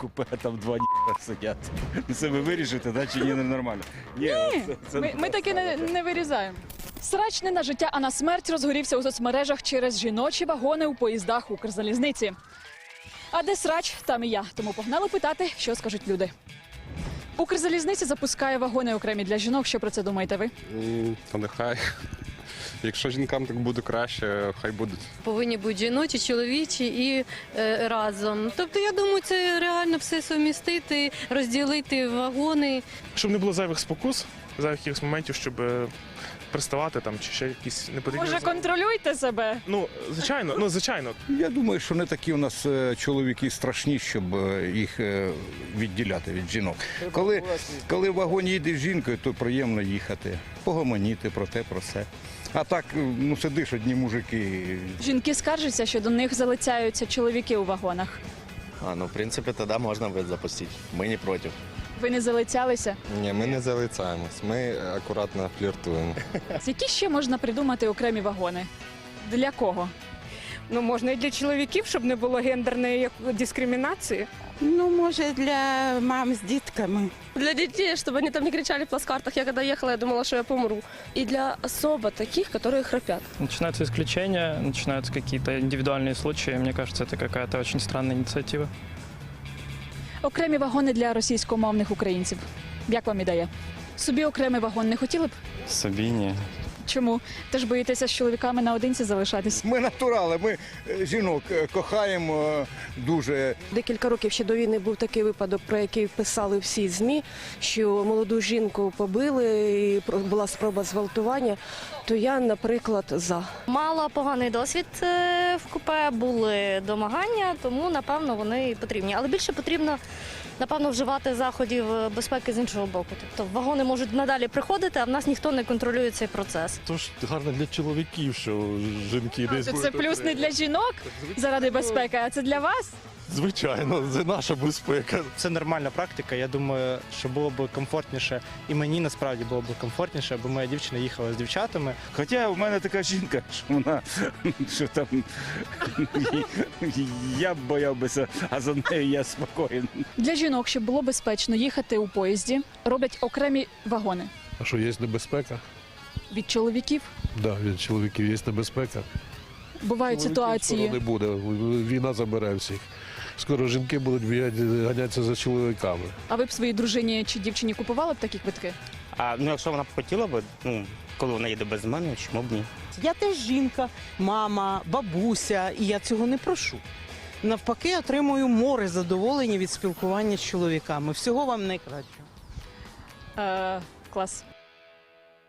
купе, а там два ніхера сидять. Ну, Це ви вирішите, да, чи ні, нормально? Ні, це- це Ми, ми таки не, не вирізаємо. Срач не на життя, а на смерть розгорівся у соцмережах через жіночі вагони у поїздах Укрзалізниці. А де срач, там і я. Тому погнали питати, що скажуть люди. Укрзалізниця запускає вагони окремі для жінок. Що про це думаєте ви? М, Та нехай. Якщо жінкам так буде краще, хай будуть. повинні бути жіночі, чоловічі і е, разом. Тобто, я думаю, це реально все сумістити, розділити вагони. щоб не було зайвих спокус, зайвих якихось моментів, щоб е, приставати там чи ще якісь непотрібні. Може, контролюйте себе? Ну, звичайно, ну звичайно. Я думаю, що не такі у нас е, чоловіки страшні, щоб е, їх е, відділяти від жінок. Коли, коли в вагоні їде з жінкою, то приємно їхати, погомоніти про те, про все. А так, е, ну сидиш одні мужики. Жінки скаржаться, що до них залицяються чоловіки у вагонах. А, ну, в принципе, тогда можно будет запустить. Мы не против. Ви не залицялися? Ні, ми не залицаємось, ми акуратно фліртуємо. Які ще можна придумати окремі вагони? Для кого? Ну, можна і для чоловіків, щоб не було гендерної як- дискримінації. Ну, може, для мам з дітками. Для детей, чтобы они там не кричали в плацкартах. Я когда ехала, я думала, что я помру. И для особо таких, которые храпят. Начинаются исключения, начинаются какие-то индивидуальные случаи. Мне кажется, это какая-то очень странная инициатива. Окремі вагони для російськомовних українців. Як вам ідея? Собі окремий вагон не хотіли б? Собі ні. Чому? Теж боїтеся з чоловіками наодинці залишатись? Ми натурали, ми е, жінок е, кохаємо е, дуже. Декілька років ще до війни був такий випадок, про який писали всі змі, що молоду жінку побили, і про- була спроба зґвалтування. То я, наприклад, за. Мала поганий досвід в купе, були домагання, тому напевно вони потрібні. Але більше потрібно напевно вживати заходів безпеки з іншого боку. Тобто вагони можуть надалі приходити, а в нас ніхто не контролює цей процес. Тож гарно для чоловіків, що жінки десь. То це плюс не для жінок заради безпеки, а це для вас. Звичайно, це наша безпека. Це нормальна практика. Я думаю, що було б комфортніше, і мені насправді було б комфортніше, аби моя дівчина їхала з дівчатами. Хоча в мене така жінка, що вона що там я б боявся, а за нею я спокоєн. Для жінок, щоб було безпечно їхати у поїзді, роблять окремі вагони. А що є небезпека? Від чоловіків Да, від чоловіків є небезпека. бувають Скоро не буде. Війна забере всіх. Скоро жінки будуть бігати- ганятися за чоловіками. А ви б своїй дружині чи дівчині купували б такі квитки? А ну якщо вона б хотіла б, ну коли вона їде без мене, чому б ні? Я теж жінка, мама, бабуся, і я цього не прошу. Навпаки, отримую море задоволення від спілкування з чоловіками. Всього вам найкращого. Е, клас.